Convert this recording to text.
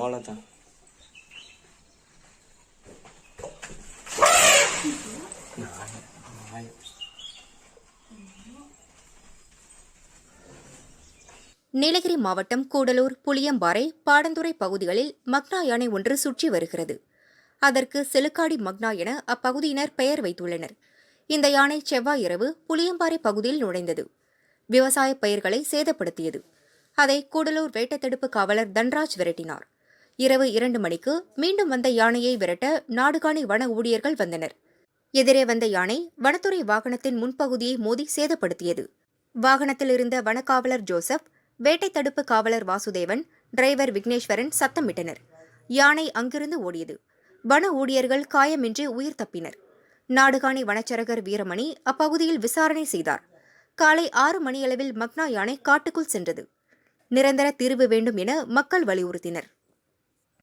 அவ்வளோதான் நீலகிரி மாவட்டம் கூடலூர் புளியம்பாறை பாடந்துறை பகுதிகளில் மக்னா யானை ஒன்று சுற்றி வருகிறது. அதற்கு செலுக்காடி மக்னா என அப்பகுதியினர் பெயர் வைத்துள்ளனர். இந்த யானை செவ்வாய் இரவு புளியம்பாறை பகுதியில் நுழைந்தது. விவசாய பயிர்களை சேதப்படுத்தியது. அதை கூடலூர் வேட்டத்தடுப்பு காவலர் தன்ராஜ் விரட்டினார். இரவு இரண்டு மணிக்கு மீண்டும் வந்த யானையை விரட்ட நாடுகாணி வன ஊழியர்கள் வந்தனர். எதிரே வந்த யானை வனத்துறை வாகனத்தின் முன்பகுதியை மோதி சேதப்படுத்தியது. வாகனத்தில் இருந்த வனக்காவலர் ஜோசப் வேட்டை தடுப்பு காவலர் வாசுதேவன் டிரைவர் விக்னேஸ்வரன் சத்தமிட்டனர். யானை அங்கிருந்து ஓடியது. வன ஊழியர்கள் காயமின்றி உயிர் தப்பினர். நாடுகாணி வனச்சரகர் வீரமணி அப்பகுதியில் விசாரணை செய்தார். காலை ஆறு மணியளவில் மக்னா யானை காட்டுக்குள் சென்றது. நிரந்தர தீர்வு வேண்டும் என மக்கள் வலியுறுத்தினர்.